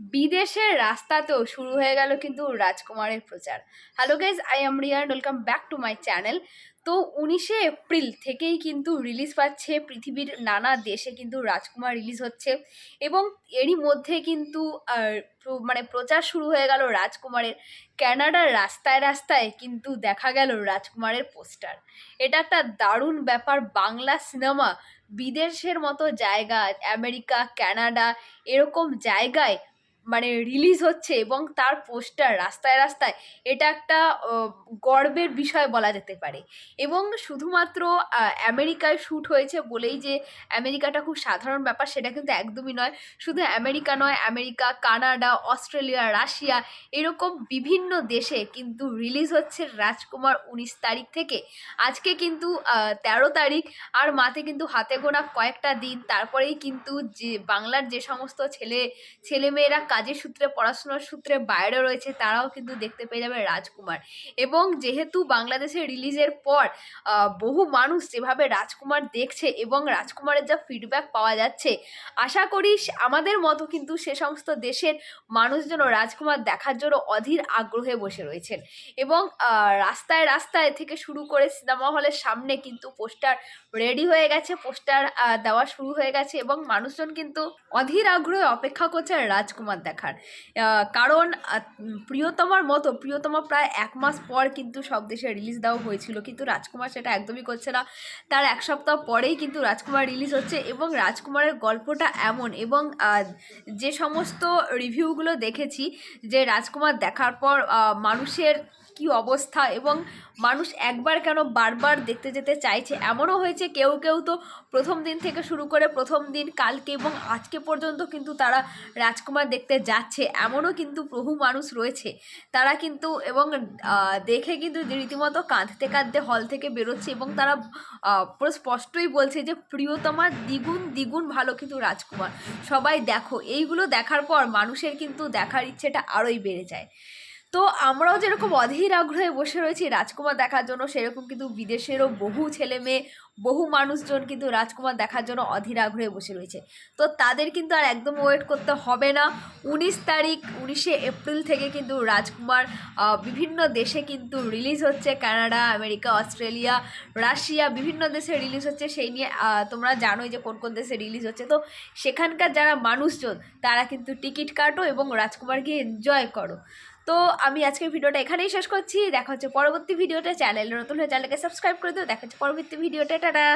বিদেশের রাস্তাতেও শুরু হয়ে গেল কিন্তু রাজকুমারের প্রচার। Hello guys I am Riyan welcome back to my channel তো উনিশে এপ্রিল থেকেই কিন্তু রিলিজ পাচ্ছে পৃথিবীর নানা দেশে কিন্তু রাজকুমার রিলিজ হচ্ছে এবং এরই মধ্যে কিন্তু মানে প্রচার শুরু হয়ে গেল রাজকুমারের। ক্যানাডার রাস্তায় রাস্তায় কিন্তু দেখা গেল রাজকুমারের পোস্টার। এটা একটা দারুণ ব্যাপার, বাংলা সিনেমা বিদেশের মতো জায়গা, আমেরিকা কানাডা এরকম জায়গায় মানে রিলিজ হচ্ছে এবং তার পোস্টার রাস্তায় রাস্তায় এটা একটা গর্বের বিষয় বলা যেতে পারে। এবং শুধুমাত্র আমেরিকায় শ্যুট হয়েছে বলেই যে আমেরিকাটা খুব সাধারণ ব্যাপার সেটা কিন্তু একদমই নয়। শুধু আমেরিকা নয়, আমেরিকা, কানাডা, অস্ট্রেলিয়া, রাশিয়া এরকম বিভিন্ন দেশে কিন্তু রিলিজ হচ্ছে রাজকুমার উনিশ তারিখ থেকে। আজকে কিন্তু তেরো তারিখ আর মাতে কিন্তু হাতে গোনা কয়েকটা দিন। তারপরেই কিন্তু যে বাংলার যে সমস্ত ছেলে, ছেলেমেয়েরা কাজের সূত্রে, পড়াশোনার সূত্রে বাইরে রয়েছে, তারাও কিন্তু দেখতে পেয়ে যাবে রাজকুমার। এবং যেহেতু বাংলাদেশে রিলিজের পর বহু মানুষ যেভাবে রাজকুমার দেখছে এবং রাজকুমারের যা ফিডব্যাক পাওয়া যাচ্ছে, আশা করি আমাদের মতো কিন্তু সে সমস্ত দেশের মানুষজন রাজকুমার দেখার জন্য অধীর আগ্রহে বসে রয়েছেন। এবং রাস্তায় রাস্তায় থেকে শুরু করে সিনেমা হলের সামনে কিন্তু পোস্টার রেডি হয়ে গেছে, পোস্টার দেওয়া শুরু হয়ে গেছে এবং মানুষজন কিন্তু অধীর আগ্রহে অপেক্ষা করছে রাজকুমার দেখার। কারণ প্রিয়তমার মতো, প্রিয়তমা প্রায় এক মাস পর কিন্তু সব দেশে রিলিজ দেওয়া হয়েছিল। কিন্তু রাজকুমার সেটা একদমই করছে না। তার এক সপ্তাহ পরেই কিন্তু রাজকুমার রিলিজ হচ্ছে এবং রাজকুমারের গল্পটা এমন এবং যে সমস্ত রিভিউগুলো দেখেছি, যে রাজকুমার দেখার পর মানুষের কি অবস্থা এবং মানুষ একবার কেন বারবার দেখতে যেতে চাইছে, এমনও হয়েছে কেউ কেউ তো প্রথম দিন থেকে শুরু করে প্রথম দিন, কালকে এবং আজকে পর্যন্ত কিন্তু তারা রাজকুমার দেখতে যাচ্ছে, এমনও কিন্তু বহু মানুষ রয়েছে। তারা কিন্তু এবং দেখে কিন্তু রীতিমতো কাঁদতে কাঁদতে হল থেকে বেরোচ্ছে এবং তারা পুরো স্পষ্টই বলছে যে প্রিয়তমা দ্বিগুণ দ্বিগুণ ভালো কিন্তু রাজকুমার। সবাই দেখো, এইগুলো দেখার পর মানুষের কিন্তু দেখার ইচ্ছেটা আরোই বেড়ে যায়। তো আমরাও যেরকম অধীর আগ্রহে বসে রয়েছি রাজকুমার দেখার জন্য, সেরকম কিন্তু বিদেশেরও বহু ছেলে মেয়ে, বহু মানুষজন কিন্তু রাজকুমার দেখার জন্য অধীর আগ্রহে বসে রয়েছে। তো তাদের কিন্তু আর একদম ওয়েট করতে হবে না। উনিশ তারিখ, উনিশে এপ্রিল থেকে কিন্তু রাজকুমার বিভিন্ন দেশে কিন্তু রিলিজ হচ্ছে। কানাডা, আমেরিকা, অস্ট্রেলিয়া, রাশিয়া, বিভিন্ন দেশে রিলিজ হচ্ছে। সেই নিয়ে তোমরা জানোই যে কোন কোন দেশে রিলিজ হচ্ছে। তো সেখানকার যারা মানুষজন, তারা কিন্তু টিকিট কাটো এবং রাজকুমারকে এনজয় করো। তো আমি আজকের ভিডিওটা এখানেই শেষ করছি। দেখা হচ্ছে পরবর্তী ভিডিওটা চ্যানেলে নতুন হয়ে চ্যানেলকে সাবস্ক্রাইব করে দিও। দেখা হচ্ছে পরবর্তী ভিডিওটা টাটা!